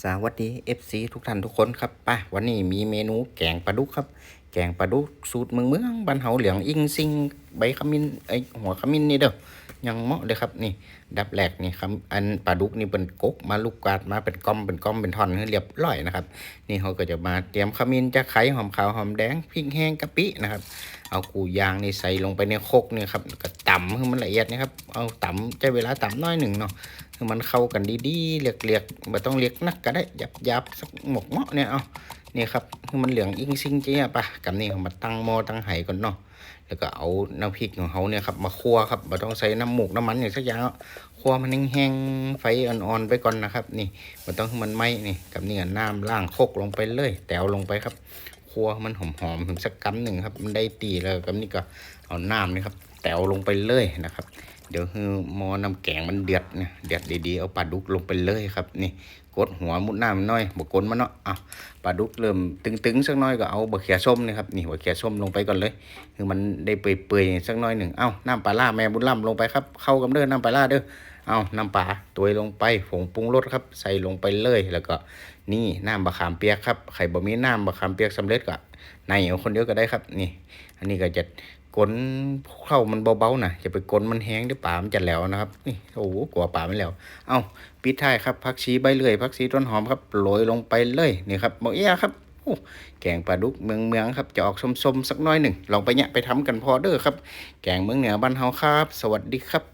สวัสดี FC ทุกท่านทุกคนครับป่ะวันนี้มีเมนูแกงปลาดุกครับ แกงปลาดุกสูตรเมืองเมืองบ้านเฮาเหลืองอิงซิงใบขมิ้นไอหัวขมิ้นนี่เด้อ ยังเหมาะเลยครับนี่ ดับแรกนี่ครับอันปลาดุกนี่เป็นกกมาลูกกาดมาเป็นก้อมเป็นก้อมเป็นท่อนเรียบร้อยนะครับ นี่เขาก็จะมาเตรียมขมิ้นจะไข่หอมขาวหอมแดงพริกแห้งกะปินะครับ เอากูยางนี่ใส่ลงไปในโคกนี่ครับก็ตำให้มันละเอียดนะครับ เอาตำใช้เวลาตำน้อยหนึ่งเนาะให้มันเข้ากันดีๆเรียกๆไม่ต้องเรียกนักก็ได้หยับๆสักหมกเมาะเนี่ยเอา นี่ครับให้มันเหลืองอิงซิงเจี๊ยปะกับนี่มาตั้งหม้อตั้งไหก่อนเนาะแล้วก็เอาน้ำพริกของเขาเนี่ยครับมาคั่วครับไม่ต้องใส่น้ำหมูกน้ำมันอย่างสักอย่างคั่วมันแห้งๆไฟอ่อนๆไปก่อนนะครับ นี่มันต้องมันไหม้นี่กับนี่น้ำล่างโคกลงไปเลย แตวลงไปครับคั่วมันหอมๆถึงสักกำหนึ่งครับ มันได้ตีแล้วกับนี่ก็เอาน้ำนี่ครับ แตวลงไปเลยนะครับ เดี๋ยวคือหมอน้ำแกงมันเดือดนะเดือดดีๆเอาปลาดุกลงไปเลยครับ นี่กดหัวมุดน้ำมันหน้อยบกกลมาเนาะอะปลาดุกเริ่มตึงๆสักหน้อยก็เอาบะเขียส้มนะครับนี่บะเขียส้มลงไปก่อนเลย คือมันได้เปื่อยๆสักหน้อยหนึ่งเอ้าน้ำปลาล่าแม่บุญล่ำลงไปครับ เข้ากับเด้อน้ำปลาล่าเด้อ เอาน้ำปลาตัวลงไปผงปรุงรสครับ ใส่ลงไปเลย แล้วก็นี่น้ำบะขามเปียกครับใครบ่มีน้ำบะขามเปียกสำเร็จก็ในเอาคนเดียวก็ได้ครับนี่ อันนี้ก็จะกลนเข้ามันเบาๆนะอย่าไปกลนมันแห้งเดี๋ยป่ามันจะแล้วนะครับ นี่โอ้โหกลัวป่ามันแล้ว เอาปิดท้ายครับผักชีใบเลื่อยผักชีต้นหอมครับโรยลงไปเลยนี่ครับบอกเอี้ยครับโอ้แกงปลาดุกเมืองเมืองครับจะออกส้มๆสักหน้อยหนึ่งลองไปเนี่ยไปทำกันพอเด้อครับ แกงเมืองเหนือบ้านเฮาครับ สวัสดีครับ